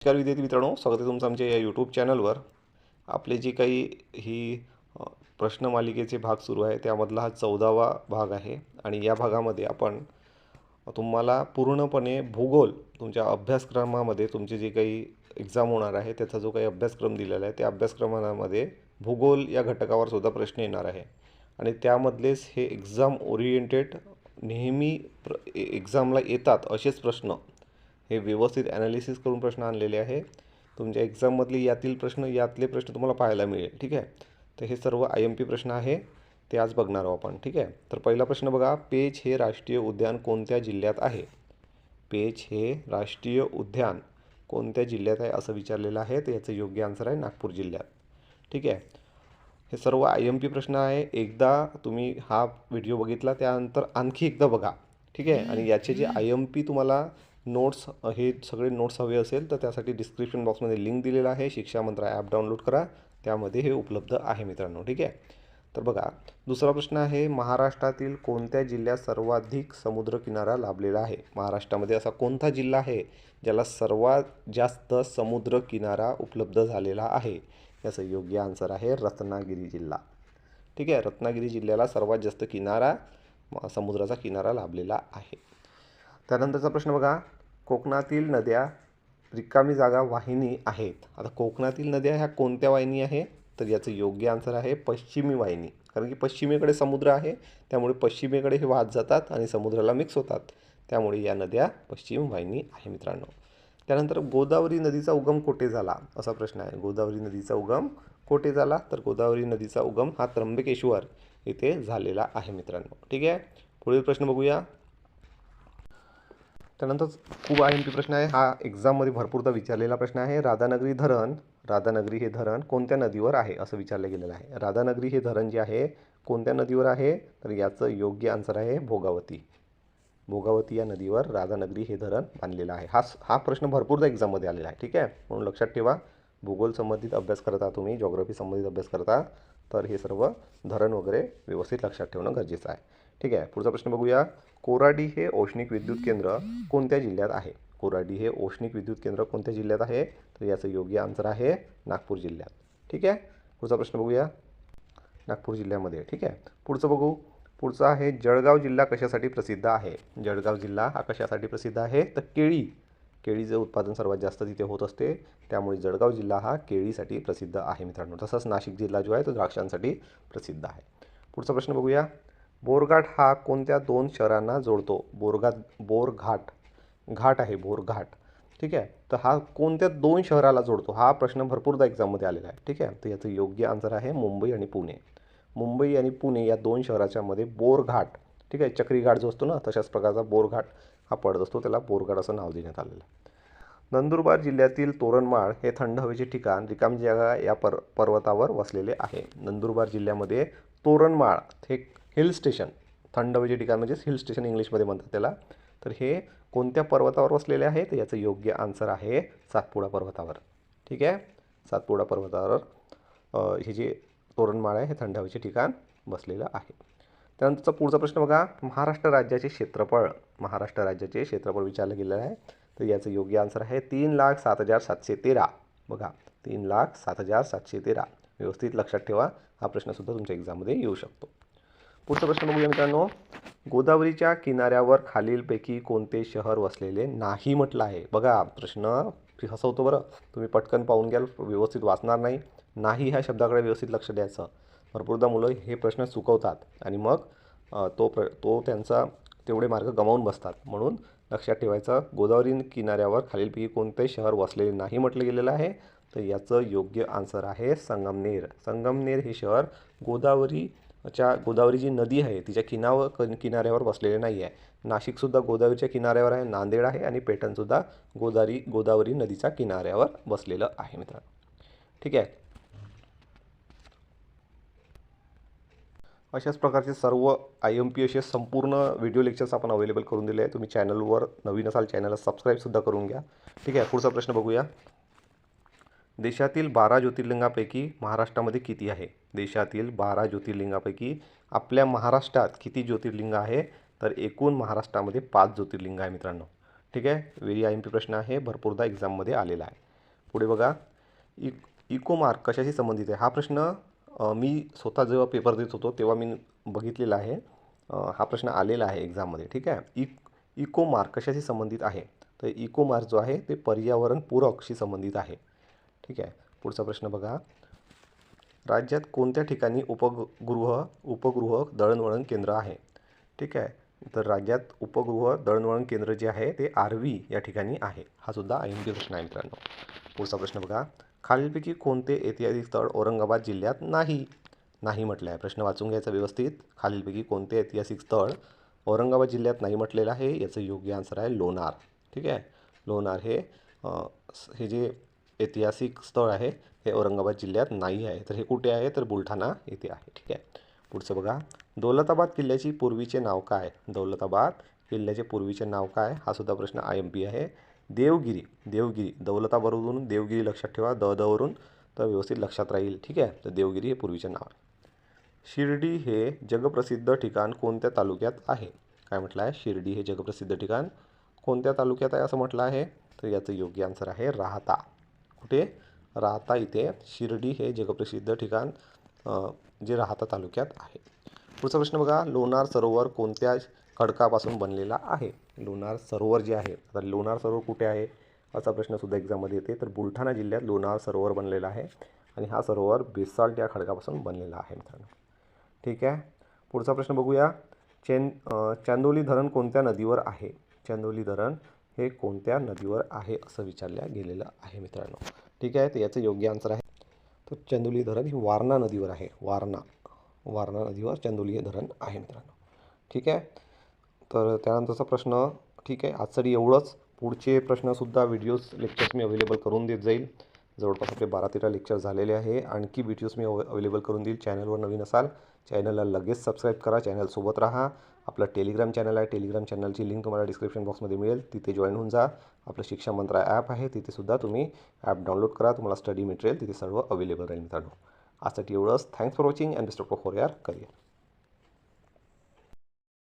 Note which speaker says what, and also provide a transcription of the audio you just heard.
Speaker 1: नमस्कार विद्यार्थी मित्रांनो स्वागत आहे तुमचं आमच्या या यूट्यूब चॅनलवर आपले जे काही ही प्रश्न मालिकेचे भाग सुरू आहे त्यामधला हा चौदावा भाग आहे. आणि या भागामध्ये आपण तुम्हाला पूर्णपणे भूगोल तुमच्या अभ्यासक्रमामध्ये तुमचे जे काही एक्झाम होणार आहे त्याचा जो काही अभ्यासक्रम दिलेला आहे त्या अभ्यासक्रमामध्ये भूगोल या घटकावर सुद्धा प्रश्न येणार आहे. आणि त्यामधलेच हे एक्झाम ओरिएंटेड नेहमी प्र ए- एक्झामला येतात असेच प्रश्न. हे व्यवस्थित ॲनालिसिस करून प्रश्न आणलेले आहे. तुमच्या एक्झाममधले यातील प्रश्न यातले प्रश्न तुम्हाला पाहायला मिळेल ठीक आहे? तर हे सर्व आय एम पी प्रश्न आहे. ते आज बघणार आहोत आपण ठीक आहे? तर पहिला प्रश्न बघा पेच हे राष्ट्रीय उद्यान कोणत्या जिल्ह्यात आहे? पेच हे राष्ट्रीय उद्यान कोणत्या जिल्ह्यात आहे असं विचारलेलं आहे तर याचं योग्य आन्सर आहे नागपूर जिल्ह्यात ठीक आहे? हे सर्व आय एम पी प्रश्न आहे. एकदा तुम्ही हा व्हिडिओ बघितला त्यानंतर आणखी एकदा बघा ठीक आहे? आणि याचे जे आय एम पी तुम्हाला नोट्स हे सगळे नोट्स हवे असेल तर त्यासाठी डिस्क्रिप्शन बॉक्समध्ये लिंक दिलेला आहे. शिक्षा मंत्रा ॲप डाउनलोड करा. त्यामध्ये हे उपलब्ध आहे मित्रांनो ठीक आहे? तर बघा दुसरा प्रश्न आहे महाराष्ट्रातील कोणत्या जिल्ह्यात सर्वाधिक समुद्रकिनारा लाभलेला आहे? महाराष्ट्रामध्ये असा कोणता जिल्हा आहे ज्याला सर्वात जास्त समुद्रकिनारा उपलब्ध झालेला आहे? याचं योग्य आन्सर आहे रत्नागिरी जिल्हा. ठीक आहे? रत्नागिरी जिल्ह्याला सर्वात जास्त किनारा समुद्राचा किनारा लाभलेला आहे. त्यानंतरचा प्रश्न बघा. कोकणातील नद्या रिकामी जागा वाहिनी आहेत. आता कोकणातील नद्या ह्या कोणत्या वाहिनी आहे तर याचं योग्य आन्सर आहे पश्चिमी वाहिनी. कारण की पश्चिमेकडे समुद्र आहे त्यामुळे पश्चिमेकडे हे वाहत जातात आणि समुद्राला मिक्स होतात. त्यामुळे या नद्या पश्चिम वाहिनी आहे मित्रांनो. त्यानंतर गोदावरी नदीचा उगम कोठे झाला? असा प्रश्न आहे. गोदावरी नदीचा उगम कोठे झाला? तर गोदावरी नदीचा उगम हा त्र्यंबकेश्वर येथे झालेला आहे मित्रांनो. ठीक आहे? पुढील प्रश्न बघूया. त्यानंतर खूप आय एम पी प्रश्न आहे. हा एक्झाममध्ये भरपूरदा विचारलेला प्रश्न आहे. राधानगरी धरण राधानगरी हे धरण कोणत्या नदीवर आहे? असं विचारलं गेलेलं आहे. राधानगरी हे धरण जे आहे कोणत्या नदीवर आहे? तर याचं योग्य आन्सर आहे भोगावती. भोगावती या नदीवर राधानगरी हे धरण बांधलेलं आहे. हा हा प्रश्न भरपूरदा एक्झाममध्ये आलेला आहे. ठीक आहे? म्हणून लक्षात ठेवा. भूगोल संबंधित अभ्यास करता तुम्ही जॉग्रफी संबंधित अभ्यास करता तर हे सर्व धरण वगैरे व्यवस्थित लक्षात ठेवणं गरजेचं आहे. ठीक आहे. पुढचा प्रश्न बघूया. कोराडी हे औष्णिक विद्युत केंद्र कोणत्या जिल्ह्यात आहे? कोराडी हे औष्णिक विद्युत केंद्र कोणत्या जिल्ह्यात आहे? तर याचं योग्य आन्सर आहे नागपूर जिल्ह्यात. ठीक आहे? पुढचा प्रश्न बघूया. नागपूर जिल्ह्यामध्ये. ठीक आहे? पुढचं बघू. पुढचं आहे जळगाव जिल्हा कशासाठी प्रसिद्ध आहे? जळगाव जिल्हा हा कशासाठी प्रसिद्ध आहे? तर केळी. केळीचं उत्पादन सर्वात जास्त तिथे होत असते. त्यामुळे जळगाव जिल्हा हा केळीसाठी प्रसिद्ध आहे मित्रांनो. तसंच नाशिक जिल्हा जो आहे तो द्राक्षांसाठी प्रसिद्ध आहे. पुढचा प्रश्न बघूया. बोरघाट हा कोणत्या दोन शहरांना जोडतो? बोरघाट बोरघाट घाट आहे बोरघाट. ठीक आहे? तर हा कोणत्या दोन शहराला जोडतो? हा प्रश्न भरपूरदा एक्झाममध्ये आलेला आहे. ठीक आहे? तर याचं योग्य आन्सर आहे मुंबई आणि पुणे. मुंबई आणि पुणे या दोन शहराच्या मध्ये बोरघाट. ठीक आहे? चक्रीघाट जो असतो ना तशाच प्रकारचा बोरघाट हा पडत असतो. त्याला बोरघाट असं नाव देण्यात आलेलं आहे. नंदुरबार जिल्ह्यातील तोरणमाळ हे थंड हवेचे ठिकाण रिकामी जागा या पर पर्वतावर वसलेले आहे. नंदुरबार जिल्ह्यामध्ये तोरणमाळ हे हिल स्टेशन थंड हवेचे ठिकाण म्हणजेच हिल स्टेशन इंग्लिशमध्ये म्हणतात त्याला. तर हे कोणत्या पर्वतावर वसलेले आहे? तर याचं योग्य आन्सर आहे सातपुडा पर्वतावर. ठीक आहे? सातपुडा पर्वतावर हे जे तोरणमाळ आहे हे थंड हवेचे ठिकाण बसलेलं आहे. त्यानंतरचा पुढचा प्रश्न बघा. महाराष्ट्र राज्याचे क्षेत्रफळ महाराष्ट्र राज्याचे क्षेत्रफळ विचारलं गेलेलं आहे. तर याचं योग्य आन्सर आहे तीन लाख सात हजार सातशे तेरा. बघा तीन लाख सात हजार सातशे तेरा. व्यवस्थित लक्षात ठेवा. हा प्रश्नसुद्धा तुमच्या एक्झाममध्ये येऊ शकतो. पुढचा प्रश्न बघूया मित्रांनो. गोदावरीच्या किनाऱ्यावर खालीलपैकी कोणते शहर वसलेले नाही म्हटलं आहे? बघा प्रश्न हसवतो बरं. तुम्ही पटकन पाहून घ्याल व्यवस्थित वाचणार नाही. नाही ह्या शब्दाकडे व्यवस्थित लक्ष द्यायचं. भरपूरदा मुलं हे प्रश्न चुकवतात आणि मग तो प्र तो त्यांचा तेवढे मार्ग गमावून बसतात. म्हणून लक्षात ठेवायचं गोदावरी किनाऱ्यावर खालीलपैकी कोणते शहर वसलेले नाही म्हटलं गेलेलं आहे? तर याचं योग्य आन्सर आहे संगमनेर. संगमनेर हे शहर गोदावरी च्या गोदावरी जी नदी आहे तिच्या किनावर क- किनाऱ्यावर वसलेले नाही आहे नाशिकसुद्धा गोदावरीच्या किनाऱ्यावर आहे नांदेड आहे आणि पेठणसुद्धा गोदावरी गोदावरी नदीच्या किनाऱ्यावर बसलेलं आहे मित्रांनो. ठीक आहे. अशाच प्रकारचे सर्व आय एम पी असे संपूर्ण व्हिडिओ लेक्चर्स आपण अवेलेबल करून दिले आहे तुम्ही चॅनलवर नवीन असाल चॅनलला सबस्क्राईबसुद्धा करून घ्या. ठीक आहे. पुढचा प्रश्न बघूया. देशातील बारा ज्योतिर्लिंगापैकी महाराष्ट्रामध्ये किती आहे? देशातील बारा ज्योतिर्लिंगापैकी आपल्या महाराष्ट्रात किती ज्योतिर्लिंग आहे? तर एकूण महाराष्ट्रामध्ये पाच ज्योतिर्लिंग आहे मित्रांनो. ठीक आहे? व्हेरी आय एम पी प्रश्न आहे. भरपूरदा एक्झाममध्ये आलेला आहे. पुढे बघा. इ इको मार्क कशाशी संबंधित आहे? हा प्रश्न मी स्वतः जेव्हा पेपर देत होतो तेव्हा मी बघितलेला आहे. हा प्रश्न आलेला आहे एक्झाममध्ये. ठीक आहे? इक इको मार्क कशाशी संबंधित आहे? तर इको मार्क जो आहे ते पर्यावरण पूरकशी संबंधित आहे. ठीक आहे. पुढचा प्रश्न बघा. राज्यात कोणत्या ठिकाणी उपगृह उपगृह दळणवळण केंद्र आहे? ठीक आहे. तर राज्यात उपगृह दळणवळण केंद्र जे आहे ते आर्वी या ठिकाणी आहे. हा सुद्धा आय एम पी प्रश्न आहे मित्रांनो. पुढचा प्रश्न बघा. खालीलपैकी कोणते ऐतिहासिक स्थळ औरंगाबाद जिल्ह्यात नाही? नाही म्हटलं आहे प्रश्न वाचून घ्यायचा व्यवस्थित. खालीलपैकी कोणते ऐतिहासिक स्थळ औरंगाबाद जिल्ह्यात नाही म्हटलेलं आहे? याचं योग्य आन्सर आहे लोणार. ठीक आहे. लोणार हे हे जे ऐतिहासिक स्थळ आहे. हे औरंगाबाद जिल्ह्यात नाही आहे. तर हे कुठे आहे? तर बुलढाणा येथे आहे. ठीक आहे? पुढचं बघा. दौलताबाद किल्ल्याची पूर्वीचे नाव काय? दौलताबाद किल्ल्याचे पूर्वीचे नाव काय? हा सुद्धा प्रश्न आय एम पी आहे. देवगिरी देवगिरी. दौलताबादवरून देवगिरी लक्षात ठेवा. द दवरून तर व्यवस्थित लक्षात राहील. ठीक आहे? तर देवगिरी हे पूर्वीचे नाव आहे. शिर्डी हे जगप्रसिद्ध ठिकाण कोणत्या तालुक्यात आहे? काय म्हटलं आहे? शिर्डी हे जगप्रसिद्ध ठिकाण कोणत्या तालुक्यात आहे असं म्हटलं आहे? तर याचं योग्य आन्सर आहे राहता. कुठे राहता इथे? शिर्डी हे जगप्रसिद्ध ठिकाण जे राहता तालुक्यात आहे. पुढचा प्रश्न बघा लोणार सरोवर कोणत्या खडकापासून बनलेला आहे? लोणार सरोवर जे आहे आता लोणार सरोवर कुठे आहे? असा प्रश्नसुद्धा एक्झाममध्ये येते. तर बुलढाणा जिल्ह्यात लोणार सरोवर बनलेला आहे आणि हा सरोवर बेसाल्ट या खडकापासून बनलेला आहे मित्रांनो. ठीक आहे? पुढचा प्रश्न बघूया. चेन चांदोली धरण कोणत्या नदीवर आहे? चांदोली धरण हे कोणत्या नदीवर आहे असं विचारल्या गेलेलं आहे मित्रांनो. ठीक आहे तर याचं योग्य आन्सर आहे. तर चंदोली धरण ही वारणा नदीवर आहे. वारणा वारणा नदीवर चंदोली हे धरण आहे मित्रांनो. ठीक आहे तर त्यानंतरचा प्रश्न ठीक आहे आजसाठी एवढंच. पुढचे प्रश्नसुद्धा व्हिडिओज लेक्चर्स मी अवेलेबल करून देत जाईल. जवळपास आपले बारा तेरा लेक्चर झालेले आहे. आणखी व्हिडिओज मी अवेलेबल करून देईल. चॅनलवर नवीन असाल चॅनलला लगेच सबस्क्राईब करा. चॅनलसोबत राहा. आपलं टेलिग्राम चॅनल आहे. टेलिग्राम चॅनलची लिंक तुम्हाला डिस्क्रिप्शन बॉक्समध्ये मिळेल. तिथे जॉईन होऊन जा. आपलं शिक्षा मंत्रा ॲप आहे. तिथेसुद्धा तुम्ही ॲप डाउनलोड करा. तुम्हाला स्टडी मटेरियल तिथे सर्व अवेलेबल राहील मित्रांनो. आजसाठी एवढंच. Thanks for watching and best of for your career